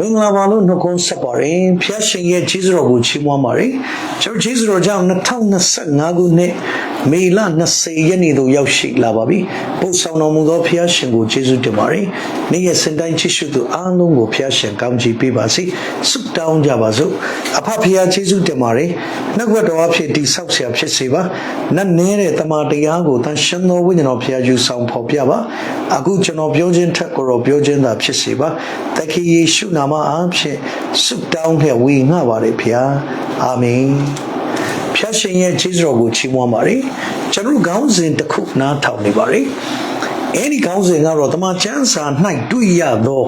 မင်္ဂလာပါလို့နှုတ်ခွန်းဆက်ပါတယ်ဖျားရှင်ရဲ့ကျေးဇူးတော်ကိုချီးမွမ်းပါတယ်ကျွန်တော်ကျေးဇူးတော်ကြောင့်2025ခုနှစ်မေလ20ရက်နေ့သို့ရောက်ရှိလာပါပြီပို့ဆောင်တော်မူသောဖျားရှင်ကိုကျေးဇူးတင်ပါတယ်နေ့ရက်စင်တိုင်းချစ်ရှုသူအားလုံးကိုဖျားရှင်ကောင်းချီးပေးပါစေဆုတောင်းကြပါစို့အဖဖျားကျေးဇူးတင်ပါတယ်နှုတ်ကပတ်တော်အဖြစ်တိဆောက်ဆရာဖြစ်စေပါနတ်နေတဲ့တမန်တရားကိုတန်ရှင်သောဝိညာဉ်တော်ဖျားယူဆောင်ဖော်ပြပါအခုကျွန်တော်ပြောခြင်းထက်ကိုတော့ပြောခြင်းသာဖြစ်စေပါတ ခင်ယေရှုနာမအားဖြင့်ဆုတောင်းခဲ့ဝေငှပါတယ်ဖျားအာမင်ဖျားရှင်ရဲ့ကျေးဇူးတော်ကိုချီးမွမ်းပါတယ်ကျွန်တော်ခေါင်းစဉ်တစ်ခုနားထောင်နေပါတယ်အဲ့ဒီခေါင်းစဉ်ကတော့တမန်ကျမ်းစာ၌တွေ့ရသော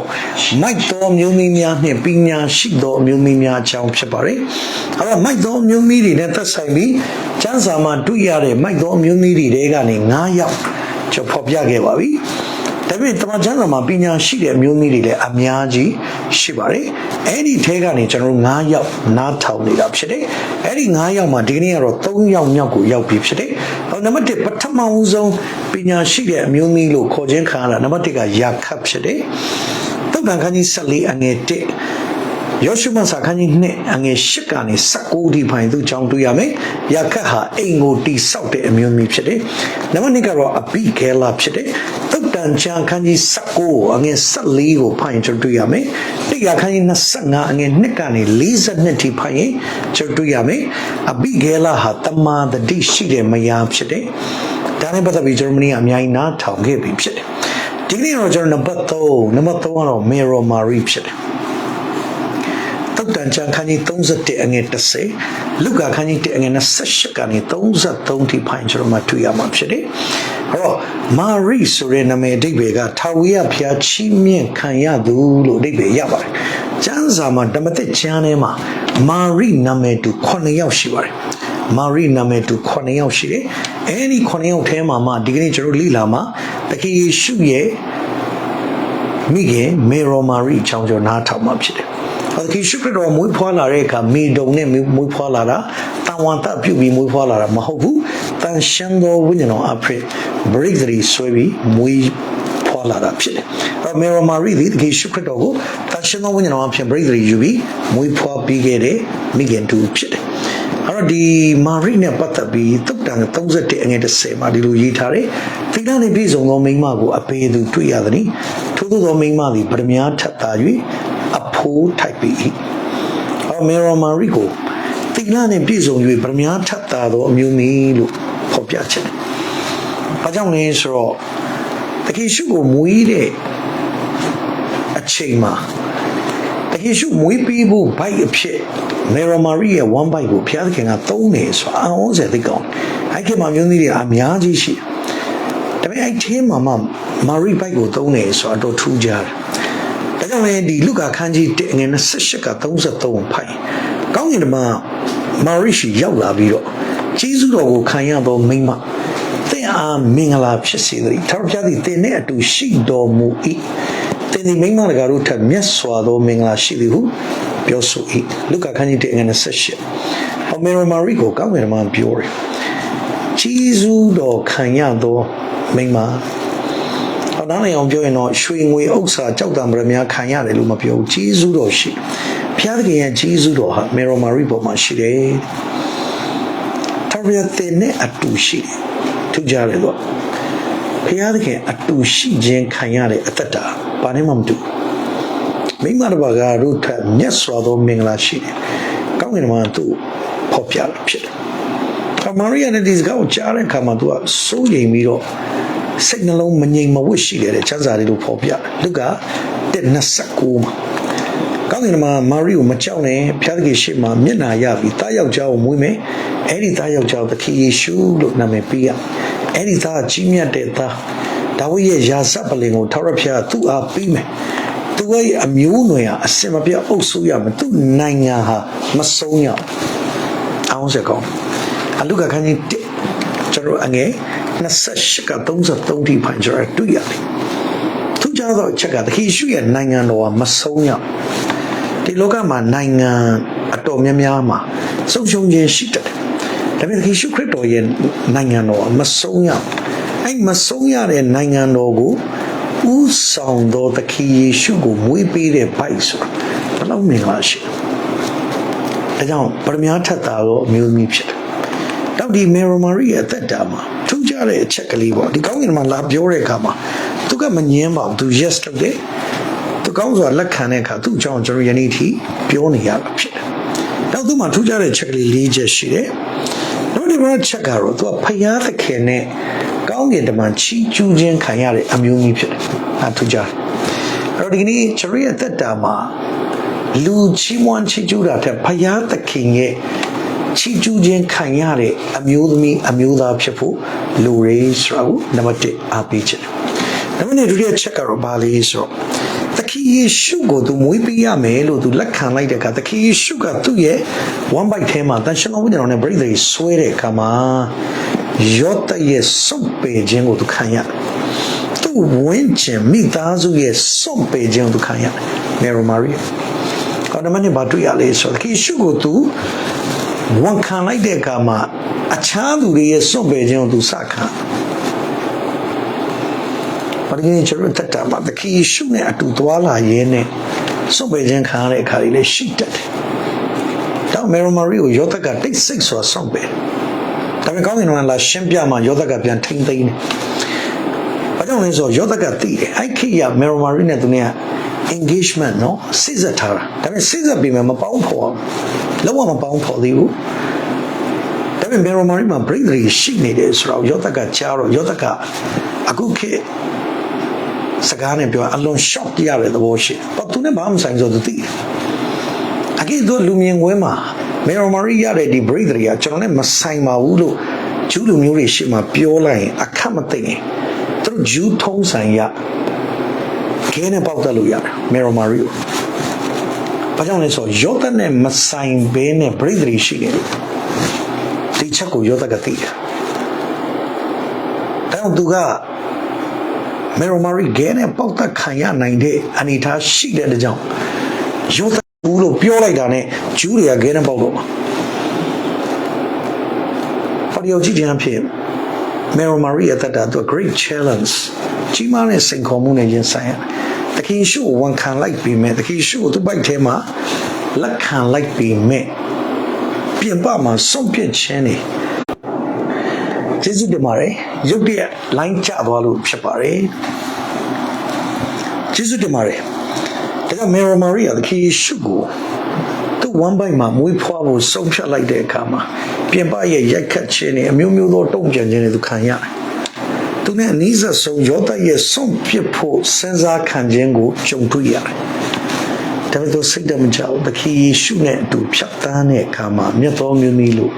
မိုက်သောမျိုးမီးများနှင့်ပညာရှိသောမျိုးမီးများအကြောင်းဖြစ်ပါတယ်။အဲ့တော့မိုက်သောမျိုးမီးတွေနဲ့သက်ဆိုင်ပြီးကျမ်းစာမှာတွေ့ရတဲ့မိုက်သောမျိုးမီးတွေကနေ9ယောက်ကျွန်တော်ဖော်ပြခဲ့ပါပြီ။ ဒါပေမဲ့တမန်ကျမ်းစာမှာပညာရှိတဲ့အမျိုးသမီးတွေလည်းအများကြီးရှိပါတယ်။အဲ့ဒီထဲကနေကျွန်တော်တို့9ယောက်နားထောင်နေတာဖြစ်တယ်။အဲ့ဒီ9ယောက်မှာဒီကနေ့ကတော့3ယောက်မြောက်ကိုရောက်ပြီဖြစ်တယ်။ဟောနံပါတ်1ပထမဦးဆုံးပညာရှိတဲ့အမျိုးသမီးလို့ခေါ်ခြင်းခံရတာနံပါတ်1ကယာခတ်ဖြစ်တယ်။သုတ်တန်ခန်းကြီး14အငယ်1ယောရှုမစာခန်းကြီး2အငယ်8ကနေ19ဒီဖိုင်သူကြောင်းတွေ့ရမယ်။ယာခတ်ဟာအိမ်ကိုတိဆောက်တဲ့အမျိုးသမီးဖြစ်တယ်။နံပါတ်2ကတော့အဘိဂဲလာဖြစ်တယ်။သုတ်တ န်ချန်ခန်းကြီး19အငယ်14ကိုဖိုင်ကျွန်တော်တွေ့ရမယ်။တိရခန်းကြီး25အငယ်2ကနေ42ထိဖိုင်ရင်ကျွန်တော်တွေ့ရမယ်။အဘိဂဲလာဟာတမာတတိရှိတဲ့မယားဖြစ်တယ်။ဒါနဲ့ပတ်သက်ပြီးကျွန်တော်မင်းကအများကြီးနားထောင်ခဲ့ပြီဖြစ်တယ်။ဒီကနေ့တော့ကျွန်တော်နံပါတ်3နံပါတ်3ကတော့မေရိုမာရီဖြစ်တယ်။ တုတ်တန်ချန်ခန်းကြီး31အငယ်30လုကာခန်းကြီး1အငယ်28ကနေ33ထိဖိုင်ကျွန်တော်မှတွေ့ရမှာဖြစ်တယ်။အဲ့တော့မာရိဆိုတဲ့နာမည်အဓိပ္ပာယ်ကထာဝရဘုရားချီးမြှင့်ခံရသူလို့အဓိပ္ပာယ်ရပါတယ်။ကျမ်းစာမှာဓမ္မသစ်ကျမ်းထဲမှာမာရိနာမည်တူ9ယောက်ရှိပါတယ်။မာရိနာမည်တူ9ယောက်ရှိတယ်။အဲဒီ9ယောက်ထဲမှာမှဒီကနေ့ကျွန်တော်လေ့လာမှာတခင်ယေရှုရဲ့မိခင်မေရိုမာရီအကြောင်းကျွန်တော်နားထောင်မှာဖြစ်တယ်။ ဘာလို့ရှုခရစ်တော်မွေးဖွားလာတဲ့အခါမိဒုံနဲ့မွေးဖွားလာတာတန်ဝန္တပြုတ်ပြီးမွေးဖွားလာတာမဟုတ်ဘူး။တန်ရှင်းသောဝိညာဉ်တော်အဖရစ် break တွေဆွဲပြီးမွေးဖွားလာတာဖြစ်တယ်။အဲမေရိုမာရီဒီတခင်ရှုခရစ်တော်ကိုတန်ရှင်းသောဝိညာဉ်တော်အဖရစ် break တွေယူပြီးမွေးဖွားပြီးခဲ့တဲ့မိခင်တူဖြစ်တယ်။အဲ့တော့ဒီမာရိနဲ့ပတ်သက်ပြီးတုတ်တန်31အငယ်30မှာဒီလိုရေးထားတယ်။သီလနှင့်ပြည့်စုံသောမိန်းမကိုအပေသူတွေ့ရသည်။ထို့သောမိန်းမသည်ပရမညာထပ်သာ၍ အဖိုးထိုက်ပြီ။အော်မေရိုမာရီကိုသီလနှင့်ပြည့်စုံ၍ပရမညာထပ်သာသောအမျိုးမီလို့ဖော်ပြချက်တယ်။ဘာကြောင့်လဲဆိုတော့တခင်ရှုကိုမွေးတဲ့အချိန်မှာတခင်ရှုမွေးပြီးဖို့ဘိုက်အဖြစ်မေရိုမာရီရဲ့ one bite ကိုဘုရားသခင်ကသုံးတယ်ဆိုတာအအောင်စဲသိကောင်းအဲ့ဒီမှာမျိုးသမီးတွေအများကြီးရှိတယ်ဒါပေမဲ့အဲ့ဒီမှာမှမာရီဘိုက်ကိုသုံးတယ်ဆိုတာတော့ထူးခြားတယ်ဒါ ကြောင့်လည်းဒီလုကာခန်းကြီး1ငွေ28က33ဖိုင်ကောင်းကင်မှာမာရီရှိရောက်လာပြီးတော့ဂျေဇုတော်ကိုခံရသောမိန်းမသင်အားမင်္ဂလာဖြစ်စေသတည်းထာဝရဘုရားသည်သင်နှင့်အတူရှိတော်မူ၏သင်ဒီမိန်းမတကာတို့ထက်မြတ်စွာသောမင်္ဂလာရှိသည်ဟုပြောဆို၏လုကာခန်းကြီး1ငွေ28ဟောမေရမာရီကိုကောင်းကင်မှာပြောတယ်ဂျေဇုတော်ခံရသောမိန်း မဟောနားလည်အောင်ပြောရင်တော့ရွှေငွေဥစ္စာကြောက်တံပရမများခံရတယ်လို့မပြောဘူးဂျေဇုတော်ရှိဘုရားသခင်ရဲ့ဂျေဇုတော်ဟာမေရမာရီပေါ်မှာရှိတယ်ထာဝရတဲ့နဲ့အတူရှိတယ်ထူးကြတယ်တော့ဘုရားသခင်အတူရှိခြင်းခံရတဲ့အသက်တာဘာနဲ့မှမတူဘူးမိမတစ်ပါးကတို့ထက်မြတ်စွာသောမင်္ဂလာရှိတယ်။ကောင်းကင်မှာသူ့ဖော်ပြတာဖြစ်တယ်။အမာရီယာနဲ့ဒီစကားကိုကြားတဲ့အခါမှာသူကစိုးရိမ်ပြီးတော့ စိတ်နှလုံးမငြိမ်မဝှက်ရှိတယ်တဲ့ချမ်းသာတွေလို့ဖော်ပြတယ်။လူက129မှာကောင်းကင်မှာမာရီကိုမကြောက်နဲ့ဖျားသခင်ရှေ့မှာမျက်နာရပြီးတားယောက်ျားကိုမွေးမယ်။အဲ့ဒီတားယောက်ျားကိုသခင်ယေရှုလို့နာမည်ပေးရ။အဲ့ဒီသားကြီးမြတ်တဲ့သားဒါဝိရဲ့ယာစပလင်ကိုထာဝရဘုရားသူ့အားပေးမယ်။သူရဲ့အမျိုးနွယ်ဟာအစင်မပြတ်အုပ်စိုးရမယ်သူ့နိုင်ငံဟာမဆုံးရအောင်စကောင်းအလုကခန်းကြီးကျွန်တော်အငယ် 28က33ထိဖိုင်ကျွန်တော်တွေ့ရတယ်သူကြတော့ချက်ကတခိရှုရဲ့နိုင်ငံတော်ဟာမဆုံးရဒီလောကမှာနိုင်ငံအတော်များများမှာဆုံးရှုံးခြင်းရှိတယ်ဒါပေမဲ့တခိရှုခရစ်တော်ရဲ့နိုင်ငံတော်ဟာမဆုံးရအဲ့မဆုံးရတဲ့နိုင်ငံတော်ကိုဥဆောင်သောသခင်ယေရှုကိုမွေးပေးတဲ့ဘိုက်ဆိုတာဘယ်လောက်မင်္ဂလာရှိလဲဒါကြောင့်ပရမညာထက်တာရောအမျိုးသမီးဖြစ်တယ်တော့ဒီမေရိုမာရီရဲ့အသက်တာမှာထူး ခြားတဲ့အချက်ကလေးပေါ့ဒီကောင်းကင်မှာလာပြောတဲ့အခါမှာသူကမငင်းပါဘူးသူ yes လုပ်တယ်သူကောင်းစွာလက်ခံတဲ့အခါသူ့အကြောင်းကျွန်တော်ယနေ့ထိပြောနေရတာဖြစ်တယ်နောက်သူ့မှာထူးခြားတဲ့ချက်ကလေး၄ချက်ရှိတယ်နောက်ဒီမှာချက်ကတော့သူကဖျားသခင်နဲ့ကောင်းကင်တမန်ချီးကျူးခြင်းခံရတဲ့အမျိုးမျိုးဖြစ်တယ်အဲထူးခြားတယ်အဲ့တော့ဒီကနေ့ကျွန်တော်ရဲ့အသက်တာမှာလူချီးမွမ်းချီးကျူးတာတဲ့ဖျားသခင်ရဲ့ ချီးကျူးခြင်းခံရတဲ့အမျိုးသမီးအမျိုးသားဖြစ်ဖို့လူရေးဆိုတာကိုနံပါတ်1အားပေးခြင်းနံပါတ်2ဒုတိယချက်ကတော့ဘာလဲဆိုတော့သခင်ယေရှုကိုသူမွေးပေးရမယ်လို့သူလက်ခံလိုက်တဲ့အခါသခင်ယေရှုကသူ့ရဲ့ one bite ထဲမှာတန်ရှင်တော်ဝိညာဉ်တော်နဲ့ပြိတ္တိဆွဲတဲ့အခါမှာယောသရဲ့စုပ်ပေခြင်းကိုသူခံရတယ်သူ့ဝင်းကျင်မိသားစုရဲ့စွန့်ပေခြင်းကိုသူခံရတယ်မေရိုမာရီကောင်းတယ်မင်းဘာတွေ့ရလဲဆိုတော့ယေရှုကိုသူ ဝန်ခံလိုက်တဲ့အခါမှာအခြားသူတွေရဲ့စွန့်ပေခြင်းကိုသူစခံဘာလို့လဲကျွန်တော်တက်တာမှာတခီးရှုနဲ့အတူသွားလာရင်းနဲ့စွန့်ပေခြင်းခံရတဲ့အခါတွေလည်းရှိတတ်တယ်။တောင်မေရိုမာရီကိုယောသကတိတ်ဆိတ်စွာစွန့်ပေ။ဒါပေမဲ့ကောင်းကင်ကလာရှင်းပြမှယောသကပြန်ထိမ့်သိမ်းတယ်။ဘာကြောင့်လဲဆိုတော့ယောသကသိတယ်။အဲ့ခေတ်ကမေရိုမာရီနဲ့သူနဲ့ engagement နော်စိစက်ထားတာဒါပေမဲ့စိစက်ပြီးမှမပေါင်းဖော်အောင် လုံးဝမပေါင်းဖော်သေးဘူးဒါပေမဲ့မေရိုမာရီမှာ break တွေရှိနေတယ်ဆိုတော့ယောသကကြားတော့ယောသကအခုခေတ်စကားနဲ့ပြောအလွန် shock ရတဲ့သဘောရှိတယ်။ဘာသူနဲ့ဘာမှမဆိုင်ဆိုသူသိတယ်။အကိတို့လူမြင်ကွင်းမှာမေရိုမာရီရတဲ့ဒီ break တွေကကျွန်တော်နဲ့မဆိုင်ပါဘူးလို့ဂျူးလူမျိုးတွေရှေ့မှာပြောလိုက်ရင်အခက်မသိရင်သူတို့ဂျူးထုံးဆိုင်ရခဲနဲ့ပေါက်တက်လို့ရတယ်မေရိုမာရီကို ဘာကြောင့်လဲဆိုတော့ယောသနဲ့မဆိုင်ဘဲနဲ့ break တွေရှိနေတယ်ဒီချက်ကိုယောသကသိတယ်။ဒါကြောင့်သူကမေရိုမာရီဂဲနဲ့ပေါက်သက်ခံရနိုင်တဲ့အနေအထားရှိတဲ့အတွက်ကြောင့်ယောသဘူးလို့ပြောလိုက်တာနဲ့ဂျူးတွေကဂဲနဲ့ပေါက်တော့မှာ။ဘာလို့ကြည့်ကြံဖြစ်မေရိုမာရီရဲ့တက်တာသူ great challenge ကြီးမားတဲ့စိန်ခေါ်မှုနဲ့ရင်ဆိုင်ရတယ်။ တခင်ရှုကိုဝန်ခံလိုက်ပြီးမဲ့တခင်ရှုကိုသူ့ဘိုက်ထဲမှာလက်ခံလိုက်ပြီးမဲ့ပြင်ပမှာဆုံးဖြတ်ခြင်းနေကျေးဇူးတင်ပါတယ်ရုပ်တရက် line ကျသွားလို့ဖြစ်ပါတယ်ကျေးဇူးတင်ပါတယ်ဒါကမေရိုမာရီယာတခင်ရှုကိုသူ one bite မှာမွေးဖွားဖို့ဆုံးဖြတ်လိုက်တဲ့အခါမှာပြင်ပရဲ့ရိုက်ခတ်ခြင်းတွေအမျိုးမျိုးသောတုံ့ပြန်ခြင်းတွေသူခံရတယ် သူနဲ့အနည်းဆက်ဆုံးယောသရဲ့ဆုံးဖြတ်ဖို့စဉ်းစားခံခြင်းကိုကြုံတွေ့ရတယ်။ဒါပေမဲ့စိတ်တမကြောက်တခီယေရှုနဲ့အတူဖြတ်သန်းတဲ့အခါမှာမြတ်သောမျိုးမီလို့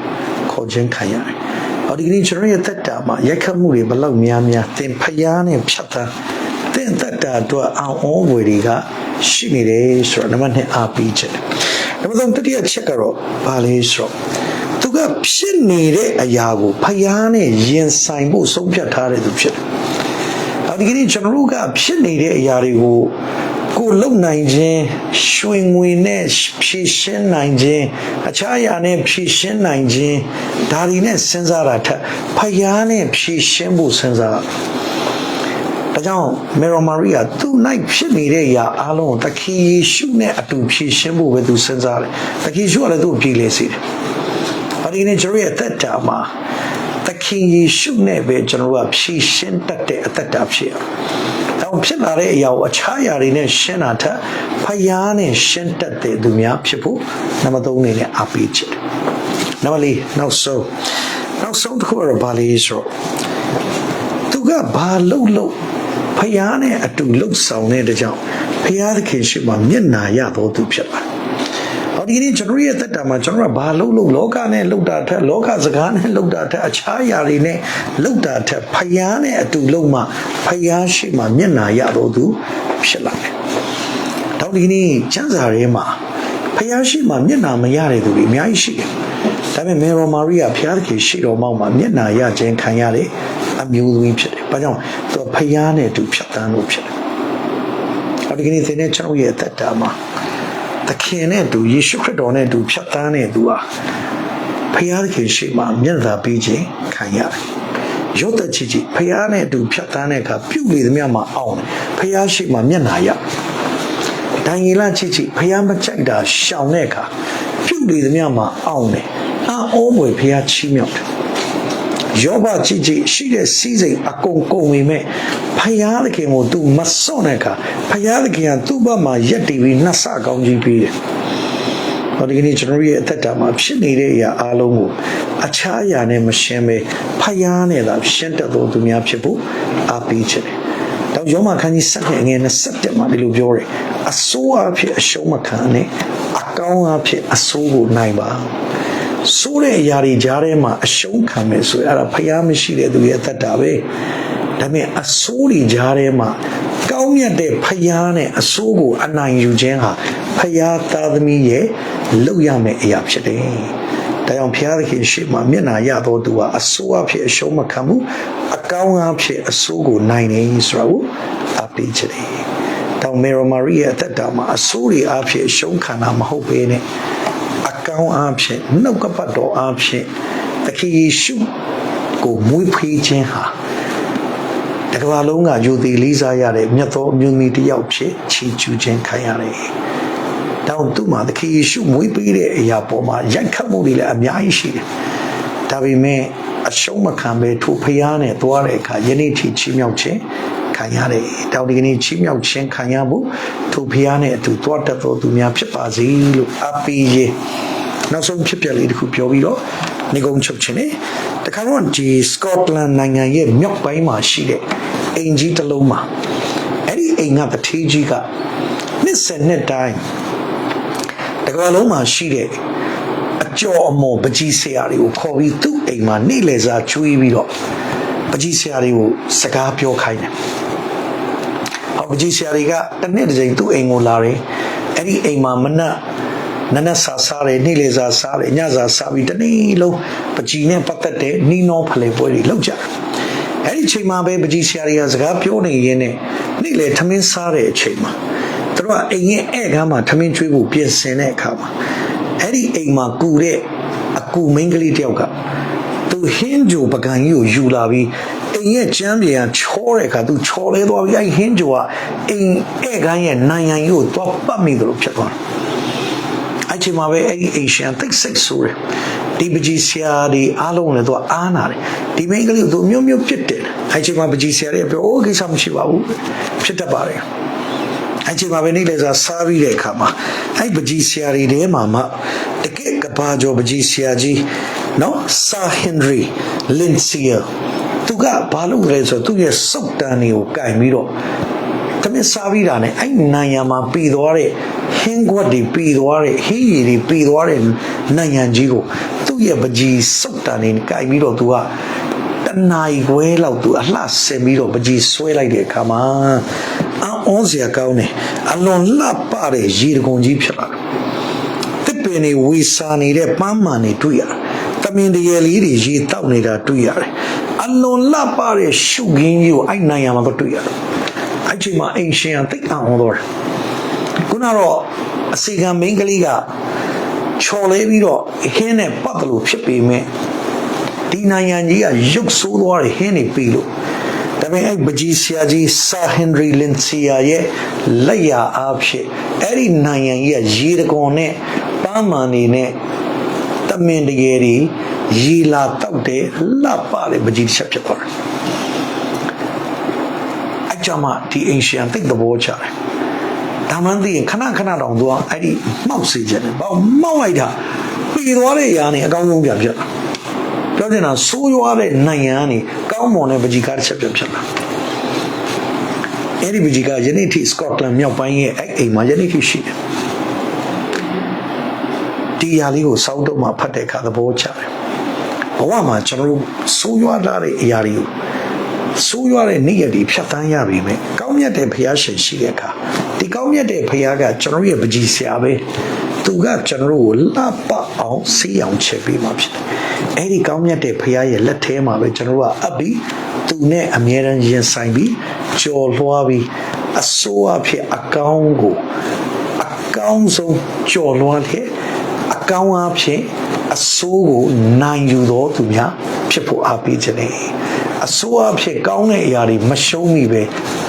ခေါ်ခြင်းခံရတယ်။အော်ဒီကနေ့ကျွန်တော်ရဲ့သက်တာမှာရိုက်ခတ်မှုတွေဘလောက်များများသင်ဖျားနဲ့ဖြတ်သန်းသင်သက်တာအတွက်အောင်ဩဝေတွေကရှိနေတယ်ဆိုတော့နံပါတ်2အားပေးချက်။နံပါတ်3တတိယချက်ကတော့ဘာလဲဆိုတော့ သူကဖြစ်နေတဲ့အရာကိုဖျားနဲ့ရင်ဆိုင်ဖို့ဆုံးဖြတ်ထားတဲ့သူဖြစ်တယ်။အော်ဒီကနေ့ကျွန်တော်တို့ကဖြစ်နေတဲ့အရာတွေကိုကိုလုံနိုင်ခြင်းရွှင်ငွေနဲ့ဖြည့်ရှင်းနိုင်ခြင်းအခြားအရာနဲ့ဖြည့်ရှင်းနိုင်ခြင်းဒါတွေနဲ့စဉ်းစားတာထက်ဖယားနဲ့ဖြည့်ရှင်းဖို့စဉ်းစားဒါကြောင့်မေရိုမာရီယာသူ့နိုင်ဖြစ်နေတဲ့အရာအလုံးကိုတခီယေရှုနဲ့အတူဖြည့်ရှင်းဖို့ပဲသူစဉ်းစားတယ်တခီယေရှုကလည်းသူ့ကိုဖြည့်လေစေတယ်။အဲ ဒီနေ့ကျွန်တော်ရဲ့အသက်တာမှာသခင်ယေရှုနဲ့ပဲကျွန်တော်တို့ကဖြည့်ရှင်းတတ်တဲ့အသက်တာဖြစ်အောင်။တောင်ဖြစ်လာတဲ့အရာကိုအခြားအရာတွေနဲ့ရှင်းတာထက်ဖျားနဲ့ရှင်းတတ်တဲ့သူများဖြစ်ဖို့နံပါတ်3အနေနဲ့အပိချစ်။နံပါတ်4နောက်ဆုံးနောက်ဆုံးတစ်ခုကတော့ဘာလဲဆိုတော့သူကဘာလုပ်လို့ဖျားနဲ့အတူလှုပ်ဆောင်တဲ့ကြောင့်ဖျားသခင်ရှိမှမျက်နာရတော်သူဖြစ်ပါတယ်။ဟော ဒီကနေ့ကျွန်တော်ရဲ့သက်တာမှာကျွန်တော်ကဘာလှုပ်လို့လောကနဲ့လှုပ်တာထက်လောကစကားနဲ့လှုပ်တာထက်အခြားຢာတွေနဲ့လှုပ်တာထက်ဖျားနဲ့အတူလှုပ်မှဖျားရှိမှမျက်နာရတော်သူဖြစ်လာတယ်။တော့ဒီကနေ့ကျမ်းစာထဲမှာဖျားရှိမှမျက်နာမရတဲ့သူတွေအများကြီးရှိတယ်။ဒါပေမဲ့မေရိုမာရိယာဖျားသခင်ရှိတော်မောက်မှာမျက်နာရခြင်းခံရတဲ့အမျိုးသမီးဖြစ်တယ်။ဘာကြောင့်သူဖျားနဲ့အတူဖြတ်တန်းလို့ဖြစ်တယ်။တော့ဒီကနေ့သင်တဲ့ကျွန်တော်ရဲ့အသက်တာမှာ သခင်နဲ့အတူယေရှုခရစ်တော်နဲ့အတူဖြတ်တန်းတဲ့သူဟာဖျားသခင်ရှိမှမျက်နှာပေးခြင်းခံရတယ်။ရော့တဲ့ချီချီဖျားနဲ့အတူဖြတ်တန်းတဲ့အခါပြုတ်လေသမျှမှာအောင်တယ်။ဖျားရှိမှမျက်နှာရ။ဒါဒိုင်ရီလာချစ်ချစ်ဖះမကြိုက်တာရှောင်တဲ့အခါပြုတ်လေသမျှမှာအောင်တယ်အာအောမွေဖះချီးမြှောက်တယ် ယောဘကြည့်ကြည့်ရှိတဲ့စီးစိမ်အကုန်ကုန်ပေမဲ့ဖယားသခင်ကို तू မစွန့်တဲ့အခါဖယားသခင်ကသူ့ဘက်မှာရက်တည်ပြီးနှဆကောင်းကြီးပေးတယ်။ဟောဒီကနေ့ကျွန်တော်ရဲ့အသက်တာမှာဖြစ်နေတဲ့အရာအလုံးကိုအခြားအရာနဲ့မရှင်းပဲဖယားနဲ့သာရှင်းတတ်သောသူများဖြစ်ဖို့အားပေးချင်တယ်။တော့ယောမခန်းကြီး7ငွေ27မှာဒီလိုပြောတယ်။အဆိုးအဖြစ်အရှုံးမခံနဲ့အကောင်းအဖြစ်အဆိုးကိုနိုင်ပါ။ ဆိုးတဲ့အရာတွေကြားထဲမှာအရှုံးခံမယ်ဆိုရင်အဲ့ဒါဖျားမရှိတဲ့သူရဲ့အသက်တာပဲဒါပေမဲ့အဆိုးတွေကြားထဲမှာကောင်းမြတ်တဲ့ဖျားနဲ့အဆိုးကိုအနိုင်ယူခြင်းဟာဖျားသားသမီးရဲ့လုပ်ရမယ့်အရာဖြစ်တယ်ဒါကြောင့်ဘုရားသခင်ရှေ့မှာမျက်နာရတော်သူဟာအဆိုးအဖြစ်အရှုံးမခံဘူးအကောင်းအဖြစ်အဆိုးကိုနိုင်နေဆိုတာကိုအပိချတယ်။တောင်မေရမာရီရဲ့အသက်တာမှာအဆိုးတွေအဖြစ်အရှုံးခံတာမဟုတ်ဘဲနဲ့ ကောင်းအားဖြင့်နှုတ်ကပတ်တော်အားဖြင့်သခင်ယေရှုကိုမွေးဖေးခြင်းဟာတကဘာလုံးကယူသည်လေးစားရတဲ့မြတ်သောအမျိုးသမီးတစ်ယောက်ဖြစ်ချီးကျူးခြင်းခံရတယ်။တောင်းသူ့မှာသခင်ယေရှုမွေးပေးတဲ့အရာပေါ်မှာရိုက်ခတ်မှုတွေလည်းအများကြီးရှိတယ်။ဒါပေမဲ့အရှုံးမခံဘဲထိုဖျားနဲ့သွားတဲ့အခါယနေ့ထိချီးမြှောက်ခြင်းခံရတယ်။တောင်ဒီကနေ့ချီးမြှောက်ခြင်းခံရဖို့ထိုဖျားနဲ့အတူသွားတတ်သောသူများဖြစ်ပါစေလို့အပီးရေး နောက်ဆုံးဖြစ်ပျက်လေးတစ်ခုပြောပြီးတော့နေကုန်းချုပ်ခြင်းနဲ့တခါတော့ဒီစကော့တလန်နိုင်ငံရဲ့မြောက်ပိုင်းမှာရှိတဲ့အိမ်ကြီးတစ်လုံးမှာအဲ့ဒီအိမ်ကတထေးကြီးကနှစ်ဆက်နှစ်တိုင်းတကယ်လုံးမှာရှိတဲ့အကျော်အမော်ပကြီးဆရာတွေကိုခေါ်ပြီးသူ့အိမ်မှာနေလေစားကျွေးပြီးတော့ပကြီးဆရာတွေကိုစကားပြောခိုင်းတယ်။ဟောပကြီးဆရာတွေကတစ်နှစ်တစ်ကြိမ်သူ့အိမ်ကိုလာတယ်။အဲ့ဒီအိမ်မှာမနက် နနက်စာစားတယ်နေ့လယ်စာစားတယ်ညစာစားပြီးတနေ့လုံးပကြီးနဲ့ပတ်သက်တဲ့နီးနောဖလှယ်ပွဲတွေလုပ်ကြတယ်အဲ့ဒီချိန်မှာပဲပကြီးဆရာတွေကစကားပြောနေရင်းနဲ့နေ့လယ်ထမင်းစားတဲ့အချိန်မှာသူတို့ကအိမ်ရဲ့ဧကမ်းမှာထမင်းကျွေးဖို့ပြင်ဆင်တဲ့အခါမှာအဲ့ဒီအိမ်မှာကူတဲ့အကူမိန်းကလေးတယောက်ကသူဟင်းကြိုပကံကြီးကိုယူလာပြီးအိမ်ရဲ့ကျမ်းပြေကချောတဲ့အခါသူချော်လဲသွားပြီးအဲ့ဟင်းကြိုကအိမ်ဧကမ်းရဲ့နိုင်ငံကြီးကိုသွားပတ်မိတယ်လို့ဖြစ်သွားတယ် အဲ့ချိန်မှာပဲအဲ့ဒီ Asian သိစိတ်ဆိုးတယ်ဒီပကြီးဆရာဒီအားလုံးလည်းသူကအားနာတယ်ဒီမိန်းကလေးကိုသူမျိုးမျိုးပြစ်တယ်အဲ့ချိန်မှာပကြီးဆရာတွေပြောအိုးကိစ္စမရှိပါဘူးဖြစ်တတ်ပါတယ်အဲ့ချိန်မှာပဲနေ့လေစာစားပြီးတဲ့အခါမှာအဲ့ပကြီးဆရာတွေထဲမှာမှတကယ်ကဘာကျော်ပကြီးဆရာကြီးနော်ဆာဟင်နရီလင်စီယာသူကဘာလုပ်လဲဆိုတော့သူ့ရဲ့စုတ်တန်တွေကိုကင်ပြီးတော့ သမင်းစားပြီးတာနဲ့အဲ့နိုင်ရမှာပြီးသွားတဲ့ဟင်းကွက်တွေပြီးသွားတဲ့ဟင်းရည်တွေပြီးသွားတဲ့နိုင်ငံကြီးကိုသူ့ရဲ့ပကြီးစုတ်တန်နေကြိုက်ပြီးတော့သူကတနိုင်ခွဲလောက်သူအလှဆင်ပြီးတော့ပကြီးဆွဲလိုက်တဲ့အခါမှာအောင်းစရာကောင်းတယ်အလွန်လှပတဲ့ရေတကုံကြီးဖြစ်လာတယ်တစ်ပင်တွေဝေစာနေတဲ့ပန်းမှန်တွေတွေ့ရတယ်တမင်တရေလေးတွေရေတောက်နေတာတွေ့ရတယ်အလွန်လှပတဲ့ရှုခင်းကြီးကိုအဲ့နိုင်ရမှာတော့တွေ့ရတယ် အဲ့ချိန်မှာအိမ်ရှင်ကတိတ်အောင်တော့တယ်ခုနတော့အစီကံမင်းကလေးကချော်လဲပြီးတော့ဟင်းနဲ့ပတ်တယ်လို့ဖြစ်ပေမဲ့ဒီနိုင်ငံကြီးကရုပ်ဆိုးသွားတယ်ဟင်းနေပြီလို့ဒါပေမဲ့အဲ့ပကြီးဆရာကြီးဆာဟင်နရီလင်စီယာရဲ့လက်ရအားဖြင့်အဲ့ဒီနိုင်ငံကြီးကရေတကွန်နဲ့ပန်းမန်နေနဲ့တမင်တကယ်ဒီရေလာတောက်တဲ့လှပတဲ့ပကြီးတစ်ချက်ဖြစ်သွားတယ်အ ကြမ်းမှဒီအင်ရှင်သိတဲ့ဘောချတယ်ဒါမှန်းသိရင်ခဏခဏတောင်သူကအဲ့ဒီမှောက်စေခြင်းတယ်ဘာမှောက်လိုက်တာပြေသွားတဲ့ຢာနေအကောင်းဆုံးပြန်ဖြစ်လာပြောချင်တာဆိုးရွားတဲ့နိုင်ငံကနေကောင်းမွန်တဲ့ပကြီးကားတစ်ချက်ပြန်ဖြစ်လာအဲ့ဒီပကြီးကားယနေ့ထိစကော့တလန်မြောက်ပိုင်းရဲ့အဲ့အိမ်မှာယနေ့ထိရှိတယ်ဒီຢာလေးကိုစောက်တော့မှဖတ်တဲ့အခါသဘောကျတယ်ဘဝမှာကျွန်တော်တို့ဆိုးရွားလာတဲ့အရာတွေကို ဆိုးရွားတဲ့နေ့ရက်တွေဖြတ်သန်းရပြီမယ်ကောင်းမြတ်တဲ့ဖရားရှင်ရှိတဲ့အခါဒီကောင်းမြတ်တဲ့ဖရားကကျွန်တော်ရဲ့ပကြီးဆရာပဲသူကကျွန်တော်ကိုလှပအောင်ဆေးအောင်ချက်ပေးမှာဖြစ်တယ်အဲ့ဒီကောင်းမြတ်တဲ့ဖရားရဲ့လက်ထဲမှာပဲကျွန်တော်ကအပ်ပြီးသူနဲ့အမြဲတမ်းရင်ဆိုင်ပြီးကြော်လွှားပြီးအစိုးအဖြစ်အကောင်းကိုအကောင်းဆုံးကြော်လွှားတဲ့အကောင်းအဖြစ်အစိုးကိုနိုင်ယူတော်သူများဖြစ်ဖို့အားပေးခြင်းလေ အစိုးအဖြစ်ကောင်းတဲ့အရာတွေမရှုံးမိပဲ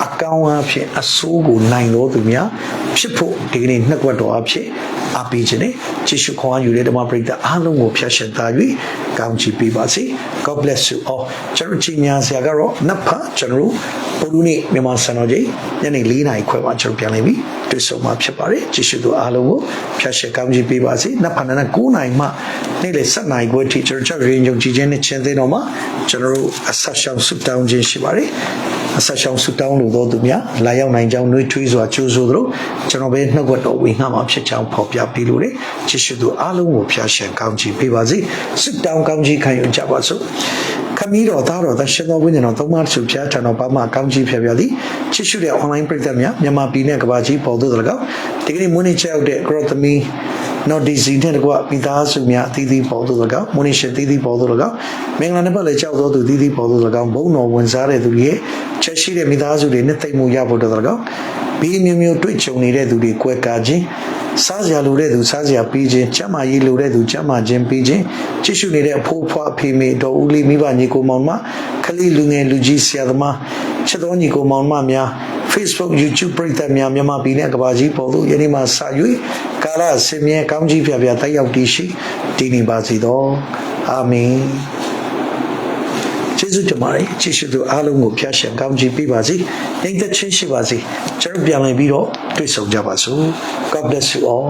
အကောင်းအဖြစ်အဆိုးကိုနိုင်တော်သူများဖြစ်ဖို့ဒီကနေ့နှက်ကွက်တော်အဖြစ် အားပေးခြင်းနဲ့ယေရှုခေါ်ယူတဲ့ဓမ္မပရိသတ်အားလုံးကိုဖျက်ရှင်သား၍ကောင်းချီးပေးပါစေ God bless you all ကျွန်တော်ကြီးညာဆရာကတော့နတ်ဖတ်ကျွန်တော်တို့ပုရုနေ့မြန်မာစံတော်ချိန်ညနေ4နာရီခွဲမှာကျွန်တော်ပြန်လည်ပြီးတွေ့ဆုံမှာဖြစ်ပါတယ်ယေရှုတို့အားလုံးကိုဖျက်ရှင်ကောင်းချီးပေးပါစေနတ်ဖတ်နဲ့9နာရီမှနေ့လယ်7နာရီခွဲထိကျွန်တော်တို့ရေညုံကြည်ခြင်းနဲ့ချင်းသိတော်မှာကျွန်တော်တို့အဆက်ရှောင်ဆုတောင်းခြင်းရှိပါတယ် အဆက်ရှောင်ဆုတောင်းလို့သောသူများလာရောက်နိုင်ကြောင်းနှွေးထွေးစွာကြိုးဆိုသလိုကျွန်တော်ပဲနှုတ်ကတော်ဝင်ငှမှာဖြစ်ကြောင်းဖော်ပြပေးလို့လေယေရှုတို့အားလုံးကိုဖျားရှင်ကောင်းချီးပေးပါစေဆုတောင်းကောင်းချီးခံယူကြပါစို့ခမီးတော်သားတော်သရှင်တော်ဝိညာဉ်တော်သုံးပါးစုဖျားထံတော်ဘာမှကောင်းချီးဖျက်ပြသည်ယေရှုရဲ့ online ပရိသတ်များမြန်မာပြည်နဲ့ကမ္ဘာကြီးပေါ်သို့တ၎င်းဒီကနေ့မွေးနေ့ချက်ရောက်တဲ့ဂရောသမီးနော်ဒီစီတဲ့ကွာမိသားစုများအသီးသီးပေါ်သို့၎င်းမွနီရှင်သီးသီးပေါ်သို့၎င်းမင်္ဂလာနဲ့ပတ်လည်းကြောက်သောသူသီးသီးပေါ်သို့၎င်းဘုံတော်ဝင်စားတဲ့သူတွေရဲ့ ချက်ရှိတဲ့မိသားစုတွေနဲ့တိတ်မှုရဖို့တော်၎င်းဘီမျိုးမျိုးတွေ့ကြုံနေတဲ့သူတွေကွဲကားခြင်းစားစရာလိုတဲ့သူစားစရာပြီးခြင်းကျမ်းမာရေးလိုတဲ့သူကျမ်းမာခြင်းပြီးခြင်းကြည့်ရှုနေတဲ့အဖိုးဖွားအဖေမေတော်ဦးလေးမိဘညီကိုမောင်မခလေးလူငယ်လူကြီးဆရာသမားချက်တော်ညီကိုမောင်မများ Facebook YouTube ပရိသတ်များမြန်မာပြည်နဲ့ကမ္ဘာကြီးပေါ်သို့ယနေ့မှစ၍ကာလဆင်မြဲကောင်းကြီးပြပြတက်ရောက်တည်ရှိတည်နေပါစေသောအာမင်ကျေး ဇူးတင်ပါတယ်ကျေးဇူးသူအားလုံးကိုဖျားရှင်ကောင်းကြီးပေးပါစေ။နိုင်တဲ့ချင်းရှိပါစေ။ကျွန်တော်ပြန်လည်ပြီးတော့တွေ့ဆုံကြပါစို့။ God bless you all.